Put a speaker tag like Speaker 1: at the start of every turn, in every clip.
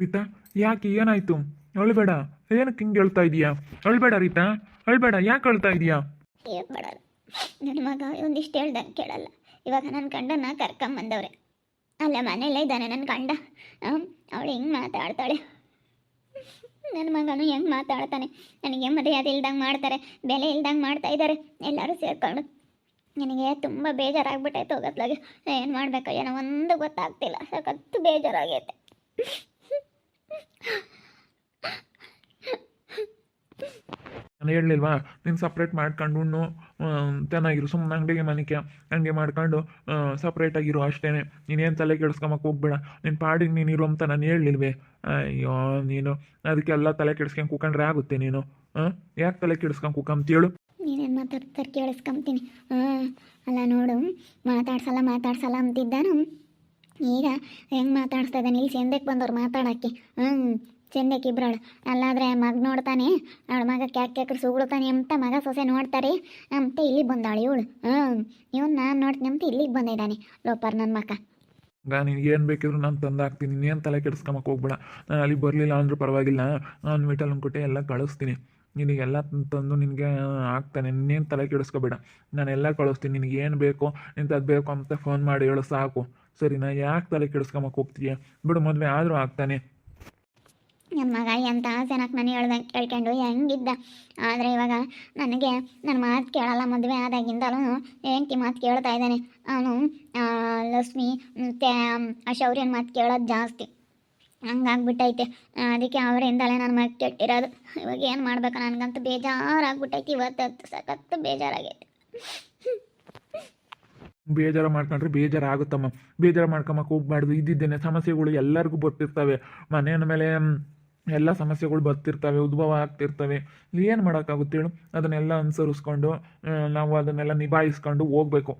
Speaker 1: ರೀತಾ, ಯಾಕೆ ಏನಾಯ್ತು? ಅಳ್ಬೇಡ, ಏನಕ್ಕೆ ಹಿಂಗೆ ಹೇಳ್ತಾ ಇದೀಯಾ? ಅಳ್ಬೇಡ ರೀತಾ, ಅಳ್ಬೇಡ, ಯಾಕೆ ಅಳ್ತಾ ಇದೀಯಾ?
Speaker 2: ನನ್ನ ಮಗ ಒಂದಿಷ್ಟು ಹೇಳ್ದಂಗೆ ಕೇಳಲ್ಲ. ಇವಾಗ ನನ್ನ ಗಂಡನ ಕರ್ಕೊಂಬಂದವ್ರೆ. ಅಲ್ಲ, ಮನೆಯಲ್ಲೇ ಇದ್ದಾನೆ ನನ್ನ ಗಂಡ. ಅವಳು ಹೆಂಗೆ ಮಾತಾಡ್ತಾಳೆ. ನನ್ನ ಮಗನು ಹೆಂಗೆ ಮಾತಾಡ್ತಾನೆ? ನನಗೆ ಮರ್ಯಾದೆ ಇಲ್ದಂಗೆ ಮಾಡ್ತಾರೆ, ಬೆಲೆ ಇಲ್ದಂಗೆ ಮಾಡ್ತಾ ಇದ್ದಾರೆ ಎಲ್ಲರೂ ಸೇರ್ಕೊಂಡು ನನಗೆ ತುಂಬ ಬೇಜಾರಾಗ್ಬಿಟ್ಟೈತೆ ಹೋಗತ್ಲಾಗೆ. ಏನು ಮಾಡಬೇಕು? ಏನೋ ಒಂದು ಗೊತ್ತಾಗ್ತಿಲ್ಲ. ಸಖತ್ತು ಬೇಜಾರಾಗೈತೆ.
Speaker 1: ನಾನು ಹೇಳಲಿಲ್ವಾ? ನೀನು ಸಪ್ರೇಟ್ ಮಾಡ್ಕೊಂಡು ಚೆನ್ನಾಗಿರು ಸುಮ್ಮನೆ ಅಂಗಡಿಗೆ ಮನಿಕೆ ಹಂಗೆ ಮಾಡ್ಕೊಂಡು ಸಪ್ರೇಟಾಗಿರು ಅಷ್ಟೇ ನೀನೇನು ತಲೆ ಕೆಡಿಸ್ಕೊಂಬಕ್ಕೆ ಹೋಗ್ಬೇಡ. ನಿನ್ನ ಪಾಡಿಗೆ ನೀನು ಇರು ಅಂತ ನಾನು ಹೇಳಲಿಲ್ವೇ? ಅಯ್ಯೋ, ನೀನು. ಅದಕ್ಕೆಲ್ಲ ತಲೆ ಕೆಡಿಸ್ಕೊಂಡು ಕೂಕೊಂಡ್ರೆ ಆಗುತ್ತೆ ನೀನು. ಹಾಂ ಯಾಕೆ ತಲೆ ಕೆಡಿಸ್ಕೊಂಡು ಕೂಕಂತೇಳು
Speaker 2: ನೀನೇನು ಮಾತಾಡ್ತಾರೆ ಕೇಳಿಸ್ಕೊಂತೀನಿ. ಹಾಂ ಅಲ್ಲ ನೋಡು. ಮಾತಾಡ್ಸಲ್ಲ ಮಾತಾಡ್ಸಲ್ಲ ಅಂತಿದ್ದಾನು. ಈಗ ಹೆಂಗೆ ಮಾತಾಡಿಸ್ತಾ ಇದ್ದಾನೆ? ಇಲ್ಲಿ ಚಂದಕ್ಕೆ ಬಂದವ್ರು ಮಾತಾಡೋಕ್ಕೆ? ಹ್ಞೂ ಚಂದಕ್ಕೆ ಇಬ್ರಾಳು ಅಲ್ಲಾದ್ರೆ ಮಗ ನೋಡ್ತಾನೆ. ಅವಳ ಮಗ ಕ್ಯಾಕ್ ಕ್ಯಾಕ್ರ ಸುಗುಳ್ತಾನೆ ಅಂತ ಮಗ ಸೊಸೆ ನೋಡ್ತಾರೆ. ಅಂತ ಇಲ್ಲಿಗೆ ಬಂದಾಳು ಇವಳು. ಹ್ಞೂ ಇವನು ನಾನು ನೋಡ್ತೀನಿ ಅಂತ ಇಲ್ಲಿಗೆ ಬಂದಿದ್ದಾನೆ. ಲೋಪರ್ ನನ್ನ ಮಗ.
Speaker 1: ನಾನು ಏನು ಬೇಕಿದ್ರು ನಾನು ತಂದು ಹಾಕ್ತೀನಿ ತಲೆ ಕೆಡಿಸ್ಕೊಂಬಕ್ಕೆ ಹೋಗ್ಬೇಡ. ನಾನು ಅಲ್ಲಿ ಬರಲಿಲ್ಲ ಅಂದ್ರೂ ಪರವಾಗಿಲ್ಲ. ನಾನು ಮೀಟಲ್ ಅಂದ್ಕೊಟ್ಟೆ ಎಲ್ಲ ಕಳಿಸ್ತೀನಿ. ನಿನಗೆಲ್ಲ ತಂದು ನಿನಗೆ ಆಗ್ತಾನೆ ನೀನೇನು ತಲೆ ಕೆಡಿಸ್ಕೋಬೇಡ. ನಾನೆಲ್ಲ ಕಳಿಸ್ತೀನಿ. ನಿನಗೆ ಏನು ಬೇಕು ಇಂಥದ್ದು ಬೇಕು ಅಂತ ಫೋನ್ ಮಾಡಿ ಹೇಳು ಸಾಕು. ಸರಿ ನಾ ಯಾಕೆ ತಲೆ ಕೆಡಿಸ್ಕೊಂಬಕ್ಕೆ ಹೋಗ್ತೀಯ? ಬಿಡು, ಮದುವೆ ಆದರೂ ಆಗ್ತಾನೆ.
Speaker 2: ನನ್ನ ಮಗ ಎಂಥ ಜನಕ್ಕೆ ನಾನು ಹೇಳ್ದಂಗೆ ಕೇಳ್ಕೊಂಡು ಹೆಂಗಿದ್ದ? ಆದರೆ ಇವಾಗ ನನಗೆ ನನ್ನ ಮಾತು ಕೇಳಲ್ಲ, ಮದುವೆ ಆದಾಗಿಂದಲೂ ಹೆಂಡತಿ ಮಾತು ಕೇಳ್ತಾ ಇದ್ದಾನೆ. ಅವನು ಲಕ್ಷ್ಮಿ, ಮತ್ತು ಶೌರ್ಯನ ಮಾತು ಕೇಳೋದು ಜಾಸ್ತಿ. ಹಂಗಾಗ್ಬಿಟ್ಟೈತೆ. ಅದಕ್ಕೆ ಅವರಿಂದಲೇ ನನ್ನ ಮಗ ಕೆಟ್ಟಿರೋದು. ಇವಾಗ ಏನು ಮಾಡ್ಬೇಕು? ನನಗಂತೂ ಬೇಜಾರಾಗ್ಬಿಟ್ಟೈತೆ. ಇವತ್ತು ಸಖತ್ತು ಬೇಜಾರಾಗೈತೆ.
Speaker 1: ಬೇಜಾರು ಮಾಡ್ಕೊಂಡ್ರೆ ಬೇಜಾರು ಆಗುತ್ತಮ್ಮ ಬೇಜಾರು ಮಾಡ್ಕೊಂಬಕ್ಕೆ ಹೋಗ್ಬಾರ್ದು. ಇದ್ದಿದ್ದೇನೆ ಸಮಸ್ಯೆಗಳು ಎಲ್ಲರಿಗೂ ಬರ್ತಿರ್ತವೆ. ಮನೆಯ ಮೇಲೆ ಎಲ್ಲ ಸಮಸ್ಯೆಗಳು ಬರ್ತಿರ್ತವೆ, ಉದ್ಭವ ಆಗ್ತಿರ್ತವೆ. ಏನು ಮಾಡೋಕ್ಕಾಗುತ್ತೇಳು ಅದನ್ನೆಲ್ಲ ಅನುಸರಿಸ್ಕೊಂಡು ನಾವು ಅದನ್ನೆಲ್ಲ ನಿಭಾಯಿಸ್ಕೊಂಡು ಹೋಗ್ಬೇಕು.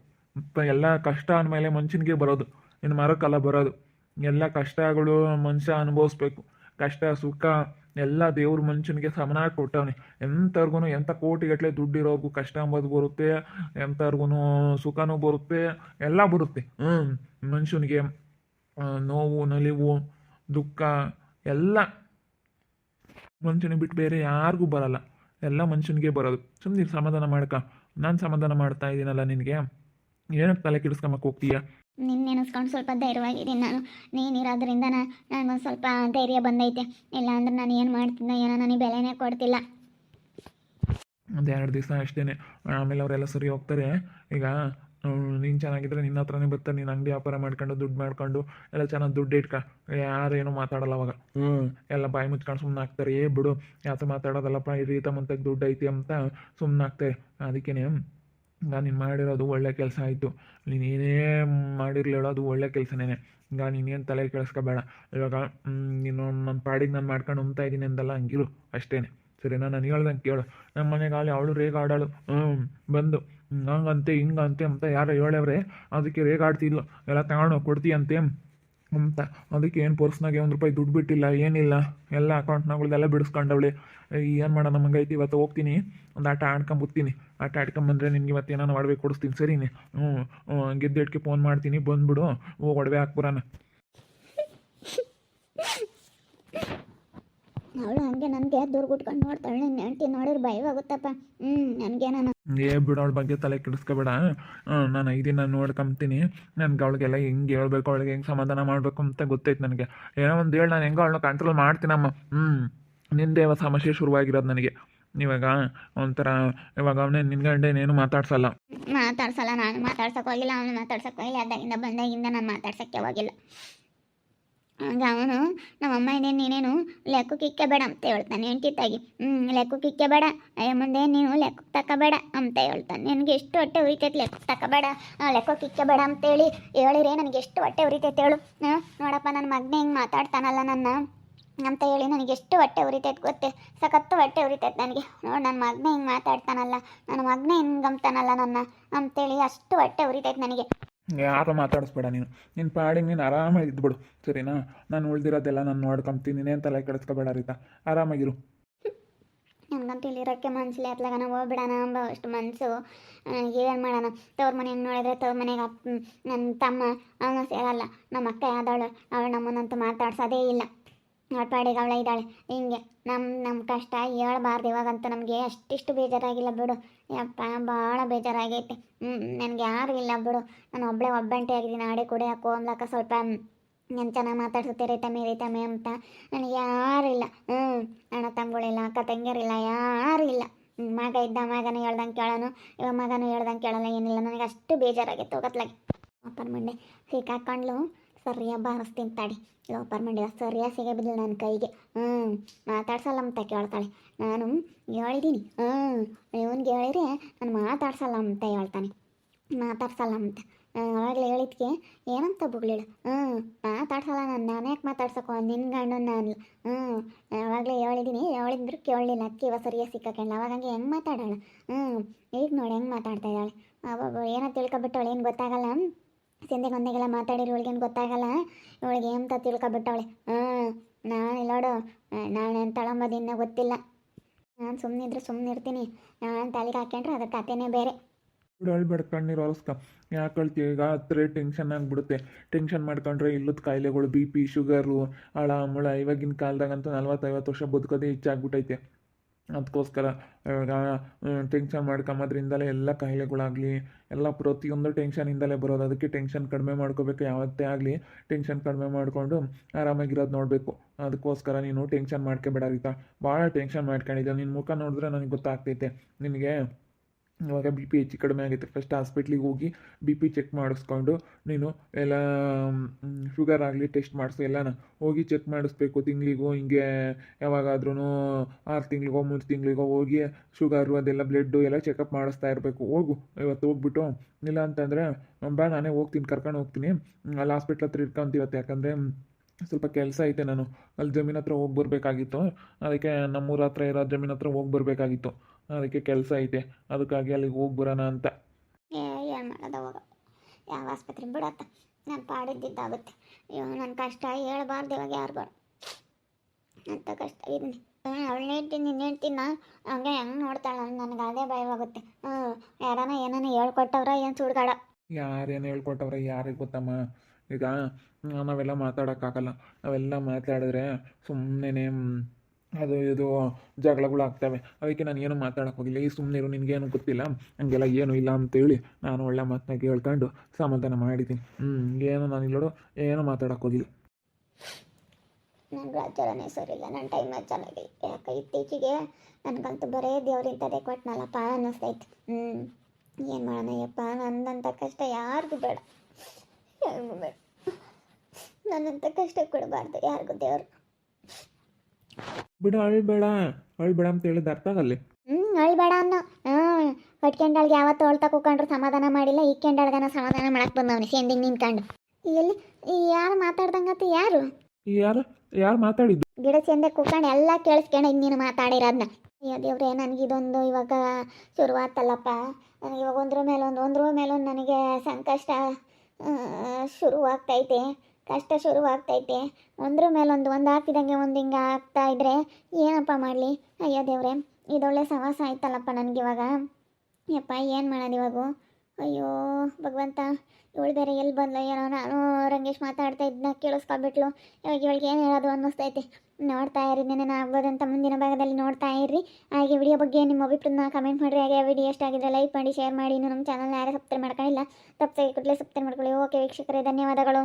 Speaker 1: ಎಲ್ಲ ಕಷ್ಟ ಅಂದಮೇಲೆ ಮನುಷ್ಯನಿಗೆ ಬರೋದು. ಇನ್ನು ಮರಕ್ಕಲ್ಲ ಬರೋದು. ಎಲ್ಲ ಕಷ್ಟಗಳು ಮನುಷ್ಯ ಅನುಭವಿಸ್ಬೇಕು. ಕಷ್ಟ, ಸುಖ, ಎಲ್ಲ ದೇವ್ರ ಮನುಷ್ಯನಿಗೆ ಸಮನಾಗಿ ಕೊಟ್ಟವನೆ. ಎಂಥವ್ರಿಗೂ ಎಂಥ ಕೋಟಿಗಟ್ಟಲೆ ದುಡ್ಡಿರೋರ್ಗೂ ಕಷ್ಟ ಅಂಬೋದು ಬರುತ್ತೆ ಎಂಥವ್ರಿಗೂ ಸುಖನೂ ಬರುತ್ತೆ, ಎಲ್ಲ ಬರುತ್ತೆ. ಹ್ಞೂ ಮನುಷ್ಯನಿಗೆ ನೋವು, ನಲಿವು, ದುಃಖ, ಎಲ್ಲ. ಮನುಷ್ಯನಿಗೆ ಬಿಟ್ಟು ಬೇರೆ ಯಾರಿಗೂ ಬರಲ್ಲ. ಎಲ್ಲ ಮನುಷ್ಯನಿಗೆ ಬರೋದು. ಸುಮ್ಮನೆ ಸಮಾಧಾನ ಮಾಡ್ಕ. ನಾನು ಸಮಾಧಾನ ಮಾಡ್ತಾ ಇದ್ದೀನಲ್ಲ ನಿನಗೆ. ಏನಕ್ಕೆ ತಲೆ ಕೆಡಿಸ್ಕೊಂಬಕ್ಕೆ ಹೋಗ್ತೀಯ?
Speaker 2: ನಿನ್ನ ನೆನೆಸ್ಕೊಂಡು ಸ್ವಲ್ಪ ಧೈರ್ಯವಾಗಿದ್ದೀನಿ ನಾನು. ನೀನಿರೋದ್ರಿಂದ ನನಗೊಂದು ಸ್ವಲ್ಪ ಧೈರ್ಯ ಬಂದೈತೆ. ಇಲ್ಲಾಂದ್ರೆ ನಾನು ಏನು ಮಾಡ್ತಿದ್ದೆ ಏನೋ ನನಗೆ ಬೆಲೆನೇ ಕೊಡ್ತಿಲ್ಲ.
Speaker 1: ಒಂದು ಎರಡು ದಿವಸ ಅಷ್ಟೇ ಆಮೇಲೆ ಅವರೆಲ್ಲ ಸರಿ ಹೋಗ್ತಾರೆ. ಈಗ ನೀನು ಚೆನ್ನಾಗಿದ್ರೆ ನಿನ್ನ ಹತ್ರನೇ ಬರ್ತಾರೆ ನೀನು ಅಂಗಡಿ ವ್ಯಾಪಾರ ಮಾಡ್ಕೊಂಡು ದುಡ್ಡು ಮಾಡ್ಕೊಂಡು ಎಲ್ಲ ಚೆನ್ನಾಗಿ ದುಡ್ಡು ಇಟ್ಕ. ಯಾರೇನು ಮಾತಾಡಲ್ಲ ಅವಾಗ. ಹ್ಞೂ ಎಲ್ಲ ಬಾಯಿ ಮುಚ್ಕೊಂಡು ಸುಮ್ಮನೆ ಹಾಕ್ತಾರೆ. ಏ ಬಿಡು ಯಾತ ಮಾತಾಡೋದಲ್ಲಪ್ಪ ಈ ರೀತ ದುಡ್ಡು ಐತಿ ಅಂತ ಸುಮ್ಮನೆ ಆಗ್ತಾರೆ ಅದಕ್ಕೇನೆ ನಾನು ನೀನು ಮಾಡಿರೋದು ಒಳ್ಳೆ ಕೆಲಸ ಆಯಿತು. ನೀನು ಏನೇ ಮಾಡಿರ್ಲಿಲ್ಲ ಅದು ಒಳ್ಳೆ ಕೆಲಸನೇ ಈಗ ನೀನೇನು ತಲೆ ಕೆಡಿಸ್ಕೋಬೇಡ. ಇವಾಗ ನೀನು ನನ್ನ ಪಾಡಿಗೆ ನಾನು ಮಾಡ್ಕೊಂಡು ಉಣ್ತಾ ಇದ್ದೀನಿ ಅಂದಲ್ಲ ಹಂಗಿರು. ಅಷ್ಟೇ ಸರಿನಾ? ನಾನು ಹೇಳ್ದಂಗೆ ಕೇಳು. ನಮ್ಮ ಮನೆಗಾಲಿ ಅವಳು ರೇಗಾಡಳು ಹ್ಞೂ ಬಂದು. ಹಂಗಂತೆ ಹಿಂಗಂತೆ ಅಂತ ಯಾರು ಹೇಳವ್ರೆ. ಅದಕ್ಕೆ ರೇಗಾಡ್ತಿಲ್ಲ ಎಲ್ಲ ತಗೊಂಡು ಕೊಡ್ತೀಯಂತೆ ಅಂತ. ಅದಕ್ಕೆ ಏನು ಪರ್ಸ್ನಾಗೆ ಒಂದು ರೂಪಾಯಿ ದುಡ್ಡು ಬಿಟ್ಟಿಲ್ಲ, ಏನಿಲ್ಲ. ಎಲ್ಲ ಅಕೌಂಟ್ನಾಗಳ್ದೆಲ್ಲ ಬಿಡಿಸ್ಕೊಂಡವಳೆ. ಏನು ಮಾಡೋಣ ನಮಗೈತಿ ಇವತ್ತು ಹೋಗ್ತೀನಿ. ಒಂದು ಆಟ ಆಡ್ಕೊಂಬತ್ತೀನಿ. ಆಟ ಆಡ್ಕೊಂಬಂದ್ರೆ ನಿನಗೆ ಇವತ್ತು ಏನಾರು ಒಡವೆ ಕೊಡಿಸ್ತೀನಿ. ಸರಿನಿ? ಹ್ಞೂ ಗೆದ್ದಿಟ್ಕೆ ಫೋನ್ ಮಾಡ್ತೀನಿ. ಬಂದುಬಿಡು. ಹೋಗಿ ಒಡವೆ ಹಾಕ್ಬರೋಣ
Speaker 2: ಅವಳು ಹಂಗೆ ನನಗೆ ದುರ್ಗುಟ್ಕೊಂಡು ನೋಡ್ತಾಳೆ. ನಿನ್ನ ಹೆಂಡ್ತಿ ನೋಡಿದ್ರೆ ಭಯವಾಗುತ್ತಪ್ಪ. ಹ್ಞೂ ನನಗೇನ ನಾನು
Speaker 1: ಏ ಬಿಡು, ಅವಳ ಬಗ್ಗೆ ತಲೆ ಕೆಡಿಸ್ಕೋಬೇಡ. ನಾನು ಐದಿನ ನೋಡ್ಕೊಂತೀನಿ. ನನ್ಗೆ ಅವಳಿಗೆಲ್ಲ ಹೆಂಗೆ ಹೇಳ್ಬೇಕು, ಅವಳಿಗೆ ಹೆಂಗೆ ಸಮಾಧಾನ ಮಾಡಬೇಕು ಅಂತ ಗೊತ್ತೈತೆ ನನಗೆ. ಏನೋ ಒಂದು ಹೇಳಿ, ನಾನು ಹೆಂಗೋ ಅವಳನ್ನ ಕಂಟ್ರೋಲ್ ಮಾಡ್ತೀನಮ್ಮ. ಹ್ಞೂ ನಿಂದೆ ಇವಾಗ ಸಮಸ್ಯೆ ಶುರುವಾಗಿರೋದು ನನಗೆ. ಇವಾಗ ಒಂಥರ, ಇವಾಗ ಅವನೇ ನಿನ್ನ ಗಂಡೇನೇನು ಮಾತಾಡ್ಸಲ್ಲ.
Speaker 2: ಮಾತಾಡ್ಸಲ್ಲ, ನಾನು ಮಾತಾಡ್ಸಕ್ಕೆ ಹೋಗಿಲ್ಲ, ಅವನು ಮಾತಾಡ್ಸಕ್ಕೆ ಹೋಗಿಲ್ಲ. ಅದಾಗಿಂದ ಬಂದಾಗಿಂದ ನಾನು ಮಾತಾಡ್ಸಕ್ಕೆ ಹೋಗಿಲ್ಲ ಆಗ ಅವನು ನಮ್ಮಮ್ಮ ಇದೇನು ನೀನೇನು ಲೆಕ್ಕಕ್ಕೆ ಇಕ್ಕಬೇಡ ಅಂತ ಹೇಳ್ತಾನೆ ಹೆಂಡತಿತ್ತಾಗಿ ಹ್ಞೂ ಲೆಕ್ಕಕ್ಕೆ ಅಯ್ಯ, ಮುಂದೆ ನೀನು ಲೆಕ್ಕಕ್ಕೆ ತಗೋಬೇಡ ಅಂತ ಹೇಳ್ತಾನೆ. ನನಗೆ ಎಷ್ಟು ಹೊಟ್ಟೆ ಉರಿತೈತೆ ಲೆಕ್ಕ ತಗೋಬೇಡ ಲೆಕ್ಕಕ್ಕೆ ಇಕ್ಕಬೇಡ ಅಂತೇಳಿ ಹೇಳಿರಿ ನನಗೆ ಎಷ್ಟು ಹೊಟ್ಟೆ ಉರಿತೈತೆ ಹೇಳು. ನೋಡಪ್ಪ, ನನ್ನ ಮಗನೇ ಹಿಂಗೆ ಮಾತಾಡ್ತಾನಲ್ಲ ನನ್ನ ಅಂತ ಹೇಳಿ ನನಗೆ ಎಷ್ಟು ಹೊಟ್ಟೆ ಉರಿತೈತೆ ಗೊತ್ತೆ? ಸಖತ್ತು ಹೊಟ್ಟೆ ಉರಿತೈತೆ ನನಗೆ. ನೋಡಿ, ನನ್ನ ಮಗನೇ ಹಿಂಗೆ ಮಾತಾಡ್ತಾನಲ್ಲ, ನನ್ನ ಮಗನೇ ಹಿಂಗೆ ಗಮ್ತಾನಲ್ಲ ನನ್ನ ಅಂತೇಳಿ ಅಷ್ಟು ಹೊಟ್ಟೆ ಉರಿತೈತೆ ನನಗೆ.
Speaker 1: ಯಾರು ಮಾತಾಡಿಸ್ಬೇಡ ನೀನು. ನಿನ್ನ ಪಾಡಿಗೆ ನೀನು ಆರಾಮಾಗಿ ಇದ್ಬಿಡು, ಸರಿನಾ? ನಾನು ಉಳ್ದಿರೋದೆಲ್ಲ ನಾನು ನೋಡ್ಕೊಂತೀನಿ, ನೀನೇನು ತಲೆ ಕೆಡಿಸ್ಕೋಬೇಡ ರೀತಾ? ಆರಾಮಾಗಿರು.
Speaker 2: ನನಗಂತೂ ಇಲ್ಲಿರೋಕ್ಕೆ ಮನಸ್ಸಿಲ್ಲ ನಾವು ಹೋಗ್ಬಿಡೋಣ ಅಂಬ ಅಷ್ಟು ಮನಸ್ಸು ಏನು ಮಾಡೋಣ? ತವ್ರ ಮನೆಯನ್ನು ನೋಡಿದ್ರೆ ತವ್ರ ಮನೆಗೆ ನನ್ನ ತಮ್ಮ, ಅವನು ಸೇರಲ್ಲ. ನಮ್ಮ ಅಕ್ಕ ಯಾವ್ದಾಳು ಅವಳು ನಮ್ಮನ್ನಂತೂ ಮಾತಾಡ್ಸೋದೇ ಇಲ್ಲ. ಅವಳ ಪಾಡಿಗೆ ಅವಳ ಇದ್ದಾಳೆ. ಹಿಂಗೆ ನಮ್ಮ ನಮ್ಮ ಕಷ್ಟ ಹೇಳ್ಬಾರ್ದು ಇವಾಗಂತೂ ನಮಗೆ ಅಷ್ಟಿಷ್ಟು ಬೇಜಾರಾಗಿಲ್ಲ ಬಿಡು. ಯಪ್ಪ ಭಾಳ ಬೇಜಾರಾಗೈತೆ. ಹ್ಞೂ ನನಗೆ ಯಾರು ಇಲ್ಲ ಬಿಡು. ನಾನು ಒಬ್ಬಳೇ ಒಬ್ಬಂಟಿ ಆಗಿದ್ದೀನಿ. ಆಡೆ ಕೊಡಿ ಯಾಕೋ ಅಂದ್ಲಕ್ಕ ಸ್ವಲ್ಪ ನಾನು ಚೆನ್ನಾಗಿ ಮಾತಾಡ್ಸುತ್ತೆ ರೈತಮ್ಮೆ ರೈತಮ್ಮೆ ಅಂತ. ನನಗೆ ಯಾರು ಇಲ್ಲ. ಹ್ಞೂ ಅಣ್ಣ ತಂಗಳಿಲ್ಲ ಅಕ್ಕ ತಂಗಿಯರಿಲ್ಲ ಯಾರು ಇಲ್ಲ. ಮಗ ಇದ್ದ ಮಗನ ಹೇಳ್ದಂಗೆ ಕೇಳೋನು ಇವಾಗ ಮಗನೂ ಹೇಳ್ದಂಗೆ ಕೇಳಲ್ಲ, ಏನಿಲ್ಲ. ನನಗೆ ಅಷ್ಟು ಬೇಜಾರಾಗಿತ್ತು ಗತ್ಲಾಗೆ ಅಪ್ಪನ ಮುಂದೆ ಸಿಕ್ಕಾಕೊಂಡ್ಲು ಸರಿಯಾಗಿ ಬಾರಿಸ್ತೀನಿ ತಡಿ ಲೋಪರ್ ಮಂಡಿದ ಸರಿಯಾಗಿ ಸಿಗಬಿದ್ಲು ನನ್ನ ಕೈಗೆ. ಹ್ಞೂ ಮಾತಾಡ್ಸಲ್ಲ ಅಂತ ಕೇಳ್ತಾಳೆ ನಾನು ಹೇಳಿದ್ದೀನಿ ಹ್ಞೂ ಇವನ್ಗೆ ಹೇಳಿದ್ರೆ ನಾನು ಮಾತಾಡ್ಸಲ್ಲ ಅಂತ ಹೇಳ್ತಾನೆ. ಮಾತಾಡ್ಸಲ್ಲ ಅಂತ. ಅವಾಗಲೇ ಹೇಳಿದ್ಕೆ, ಏನಂತ ಬುಗ್ಲಿಳು? ಹ್ಞೂ ಮಾತಾಡ್ಸಲ್ಲ ನಾನು ನಾನು ಯಾಕೆ ನಿನ್ ನಿನ್ನ ಗಂಡು ನಾನು ಹ್ಞೂ ಅವಾಗಲೇ ಹೇಳಿದ್ದೀನಿ ಹೇಳಿದ್ರು ಕೇಳಲಿಲ್ಲ. ಅದಕ್ಕೆ ಇವಾಗ ಸರಿಯಾಗಿ ಸಿಕ್ಕಲ್ಲ ಅವಾಗ ಹಂಗೆ ಹೆಂಗೆ ಮಾತಾಡೋಣ ಹ್ಞೂ ಈಗ ನೋಡಿ ಹೆಂಗೆ ಮಾತಾಡ್ತಾ ಇದ್ದಾಳೆ. ಅವಾಗ ಏನೋ ತಿಳ್ಕೊಬಿಟ್ಟವಳು, ಏನು ಗೊತ್ತಾಗಲ್ಲ. ಸಂದೆಗೆ ಗೊಂದೆಗೆಲ್ಲ ಮಾತಾಡಿರೋ ಇವಳಿಗೇನು ಗೊತ್ತಾಗಲ್ಲ? ಇವಳಿಗೆ ಅಂತ ತಿಳ್ಕೊಬಿಟ್ಟವಳೆ? ಹ್ಞೂ ನಾನು ಇಲ್ಲೋಡು ನಾನು ಏನು ಇನ್ನೂ ಗೊತ್ತಿಲ್ಲ. ನಾನು ಸುಮ್ಮನೆ ಇದ್ರೆ ಸುಮ್ಮನೆ ಇರ್ತೀನಿ ನಾನು ತಲೆಗೆ ಹಾಕೊಂಡ್ರೆ ಅದ್ರ ಕಥೆನೇ ಬೇರೆ.
Speaker 1: ಬಿಡು ಅಳ್ಬೇಡ ಕಣ್ಣೀರು ಹೊಲಸ್ಕ ಯಾಕೆ ಈಗ? ಹತ್ತಿರ ಟೆನ್ಷನ್ ಆಗಿಬಿಡುತ್ತೆ. ಟೆನ್ಷನ್ ಮಾಡ್ಕೊಂಡ್ರೆ ಇಲ್ಲದ ಕಾಯಿಲೆಗಳು ಬಿ ಪಿ ಶುಗರು ಹಳ ಮುಳ. ಇವಾಗಿನ ಕಾಲದಾಗಂತೂ ನಲ್ವತ್ತೈವತ್ತು ವರ್ಷ ಬದುಕೋದೇ ಹೆಚ್ಚಾಗ್ಬಿಟ್ಟೈತೆ ಅದಕ್ಕೋಸ್ಕರ ಟೆನ್ಷನ್ ಮಾಡ್ಕೊಂಬೋದ್ರಿಂದಲೇ ಎಲ್ಲ ಕಾಯಿಲೆಗಳಾಗಲಿ, ಎಲ್ಲ ಪ್ರತಿಯೊಂದು ಟೆನ್ಷನಿಂದಲೇ ಬರೋದು. ಅದಕ್ಕೆ ಟೆನ್ಷನ್ ಕಡಿಮೆ ಮಾಡ್ಕೋಬೇಕು. ಯಾವತ್ತೇ ಆಗಲಿ ಟೆನ್ಷನ್ ಕಡಿಮೆ ಮಾಡಿಕೊಂಡು ಆರಾಮಾಗಿರೋದು ನೋಡಬೇಕು. ಅದಕ್ಕೋಸ್ಕರ ನೀನು ಟೆನ್ಷನ್ ಮಾಡ್ಕೋಬೇಡ, ರೀತಾ. ಭಾಳ ಟೆನ್ಷನ್ ಮಾಡ್ಕೊಂಡಿದ್ದೆ ನಿನ್ನ ಮುಖ ನೋಡಿದ್ರೆ ನನಗೆ ಗೊತ್ತಾಗ್ತೈತೆ. ನಿನಗೆ ಇವಾಗ ಬಿ ಪಿ ಹೆಚ್ಚು ಕಡಿಮೆ ಆಗುತ್ತೆ. ಫಸ್ಟ್ ಹಾಸ್ಪಿಟ್ಲಿಗೆ ಹೋಗಿ ಬಿ ಪಿ ಚೆಕ್ ಮಾಡಿಸ್ಕೊಂಡು ನೀನು ಎಲ್ಲ ಶುಗರ್ ಆಗಲಿ ಟೆಸ್ಟ್ ಮಾಡಿಸು ಎಲ್ಲನ. ಹೋಗಿ ಚೆಕ್ ಮಾಡಿಸ್ಬೇಕು. ತಿಂಗಳಿಗೂ ಹಿಂಗೆ ಯಾವಾಗಾದ್ರೂ ಆರು ತಿಂಗಳಿಗೋ, ಮೂರು ತಿಂಗಳಿಗೋ ಹೋಗಿ ಶುಗರು ಅದೆಲ್ಲ ಬ್ಲಡ್ಡು ಎಲ್ಲ ಚೆಕಪ್ ಮಾಡಿಸ್ತಾ ಇರಬೇಕು. ಹೋಗು, ಇವತ್ತು ಹೋಗ್ಬಿಟ್ಟು. ಇಲ್ಲ ಅಂತಂದರೆ ಬಾ, ನಾನೇ ಹೋಗ್ತೀನಿ, ಕರ್ಕೊಂಡು ಹೋಗ್ತೀನಿ. ಅಲ್ಲಿ ಹಾಸ್ಪಿಟ್ಲ್ ಹತ್ರ ಇಟ್ಕೊಂತೀವಿ ಇವತ್ತು. ಯಾಕಂದರೆ ಸ್ವಲ್ಪ ಕೆಲಸ ಐತೆ ನಾನು. ಅಲ್ಲಿ ಜಮೀನ್ ಹತ್ರ ಹೋಗಿ ಬರಬೇಕಾಗಿತ್ತು. ಅದಕ್ಕೆ ನಮ್ಮೂರ ಹತ್ರ ಇರೋ ಜಮೀನ್ ಹತ್ರ ಹೋಗಿ ಬರಬೇಕಾಗಿತ್ತು. ಅದಕ್ಕೆ ಕೆಲಸ ಐತೆ. ಅದಕ್ಕಾಗಿ ಅಲ್ಲಿಗೆ ಹೋಗಿ ಬರೋಣ ಅಂತ.
Speaker 2: ಏನು ಮಾಡೋದು ಅವಾಗ? ಯಾವ ಆಸ್ಪತ್ರೆ ಬಿಡತ್ತ? ನಾನು ಪಾಡಿದ್ದಿದ್ದಾಗುತ್ತೆ. ಇವಾಗ ನನ್ನ ಕಷ್ಟ ಹೇಳ್ಬಾರ್ದು ಇವಾಗ ಬೇಡ ಅಂತ ಕಷ್ಟ. ಇದ್ದೀನಿ ಅವಳು ಹೇಳ್ತೀನಿ ನಿನ್ನ ಹೇಳ್ತೀನಿ ಹಂಗೆ ಹೆಂಗೆ ನೋಡ್ತಾಳೆ ನನಗೆ ಅದೇ ಭಯವಾಗುತ್ತೆ. ಹ್ಞೂ ಯಾರನ ಏನಾನ ಹೇಳ್ಕೊಟ್ಟವ್ರ ಏನು ಸುಡ್ಗಾಡ?
Speaker 1: ಯಾರೇನು ಹೇಳ್ಕೊಟ್ಟವ್ರ ಯಾರಿಗೆ ಗೊತ್ತಮ್ಮ? ಈಗ ನಾವೆಲ್ಲ ಮಾತಾಡೋಕ್ಕಾಗಲ್ಲ. ನಾವೆಲ್ಲ ಮಾತಾಡಿದ್ರೆ ಸುಮ್ಮನೆ ಅದು ಇದು ಜಗಳಗಳು ಆಗ್ತವೆ. ಅದಕ್ಕೆ ನಾನು ಏನು ಮಾತಾಡೋಕೆ ಹೋಗಿಲ್ಲ. ಈ ಸುಮ್ಮನೆ ಇರು, ನಿನಗೇನು ಗೊತ್ತಿಲ್ಲ? ಹಂಗೆಲ್ಲ ಏನೂ ಇಲ್ಲ ಅಂತೇಳಿ ನಾನು ಒಳ್ಳೆ ಮಾತನ್ನ ಕೇಳ್ಕೊಂಡು ಸಮಾಧಾನ ಮಾಡಿದ್ದೀನಿ. ಹ್ಞೂ ಏನು ನಾನು ಇಲ್ಲೋಡು ಏನು ಮಾತಾಡೋಕೆ ಹೋಗಿಲ್ಲ.
Speaker 2: ನನ್ನ ರಾಜ್ಯನೇ ಸರಿಯಿಲ್ಲ ನನ್ನ ಟೈಮ್ ಚೆನ್ನಾಗಿಲ್ಲ ಯಾಕೆ ಇತ್ತೀಚೆಗೆ ನನಗಂತೂ ಬರೇ ದೇವ್ರಿಂತದೇ ಕೊಟ್ಟನಲ್ಲಪ್ಪ ಅನ್ನಿಸ್ತೈತೆ. ಹ್ಞೂ ಏನು ಮಾಡೋಣ ಯಪ್ಪ? ನನ್ನಂಥ ಕಷ್ಟ ಯಾರಿಗೂ ಬೇಡ. ಯಾರಿಗೂ ಬೇಡ. ನನ್ನಂಥ ಕಷ್ಟ ಕೊಡಬಾರ್ದು ಯಾರಿಗೂ ದೇವರು.
Speaker 1: ಬಿಡು ಅಳ್ಬೇಡ ಅಳ್ಬೇಡ ಅಂತ ಹೇಳಿದ ಅರ್ಥ ಆಗಲ್ಲಿ.
Speaker 2: ಹ್ಞೂ ಅಳ್ಬೇಡ ಅನ್ನೋ. ಕಟ್ಕೊಂಡಾಳ್ಗೆ ಯಾವತ್ತು ಅಳ್ತಾ ಕೂಕೊಂಡ್ರು ಸಮಾಧಾನ ಮಾಡಿಲ್ಲ ಈ ಕೆಂಡಾಳ್ಗನ ಸಮಾಧಾನ ಮಾಡಕ್ಕೆ ಬಂದವನು ಸೇಂದಿಂಗ್ ನಿಂತ್ಕೊಂಡು ಎಲ್ಲಿ ಯಾರು ಮಾತಾಡ್ದಂಗತ್ತ ಯಾರು?
Speaker 1: ಯಾರು ಯಾರು ಮಾತಾಡಿದ್ದು?
Speaker 2: ಗಿಡ ಚೆಂದ ಕೂತ್ಕೊಂಡು ಎಲ್ಲ ಕೇಳಿಸ್ಕೊಂಡು ನೀನು ಮಾತಾಡಿರೋದನ್ನ ಅಯ್ಯೋ ದೇವ್ರೆ ನನಗಿದೊಂದು ಇವಾಗ ಶುರುವಾತಲ್ಲಪ್ಪ. ನನಗೆ ಇವಾಗ ಒಂದ್ರ ಮೇಲೊಂದು ಒಂದ್ರ ಮೇಲೊಂದು ನನಗೆ ಸಂಕಷ್ಟ ಶುರುವಾಗ್ತೈತೆ. ಕಷ್ಟ ಶುರುವಾಗ್ತೈತೆ. ಒಂದ್ರ ಮೇಲೊಂದು, ಒಂದು ಹಾಕಿದಂಗೆ ಒಂದು ಹಿಂಗೆ ಆಗ್ತಾ ಇದ್ರೆ ಏನಪ್ಪ ಮಾಡಲಿ? ಅಯ್ಯೋ ದೇವ್ರೆ, ಇದೊಳ್ಳೆ ಸವಾಸ ಆಯ್ತಲ್ಲಪ್ಪ ನನಗಿವಾಗ ಯಪ್ಪ, ಏನು ಮಾಡೋದು ಇವಾಗ? ಅಯ್ಯೋ, ಭಗವಂತ, ಇವಳು ಬೇರೆ ಎಲ್ಲಿ ಬಂದ್ಲು? ಏನೋ ನಾನು ರಂಗೇಶ್ ಮಾತಾಡ್ತಾ ಇದ್ನ ಕೇಳಿಸ್ಕೊಬಿಟ್ಲು. ಇವಾಗ ಇವಳಿಗೆ ಏನು ಹೇಳೋದು ಅನ್ನಿಸ್ತೈತೆ. ನೋಡ್ತಾ ಇರಿ ನೆನೆ ಆಗ್ಬೋದಂತ ಮುಂದಿನ ಭಾಗದಲ್ಲಿ ನೋಡ್ತಾ ಇರ್ರಿ. ಹಾಗೆ ವಿಡಿಯೋ ಬಗ್ಗೆ ನಿಮ್ಮ ಅಭಿಪ್ರಾಯನ ಕಮೆಂಟ್ ಮಾಡಿರಿ. ಹಾಗೆ ವಿಡಿಯೋ ಎಷ್ಟಾಗಿದೆ ಲೈಕ್ ಮಾಡಿ ಶೇರ್ ಮಾಡಿ. ಇನ್ನು ನಮ್ಮ ಚಾನಲ್ನ ಯಾರೇ ಸಬ್ಸ್ಕ್ರೈಬ್ ಮಾಡ್ಕೊಂಡಿಲ್ಲ ತಪ್ಪು ಕೂಡಲೇ ಸಬ್ಸ್ಕ್ರೈಬ್ ಮಾಡ್ಕೊಳ್ಳಿ. ಓಕೆ ವೀಕ್ಷಕರೇ, ಧನ್ಯವಾದಗಳು.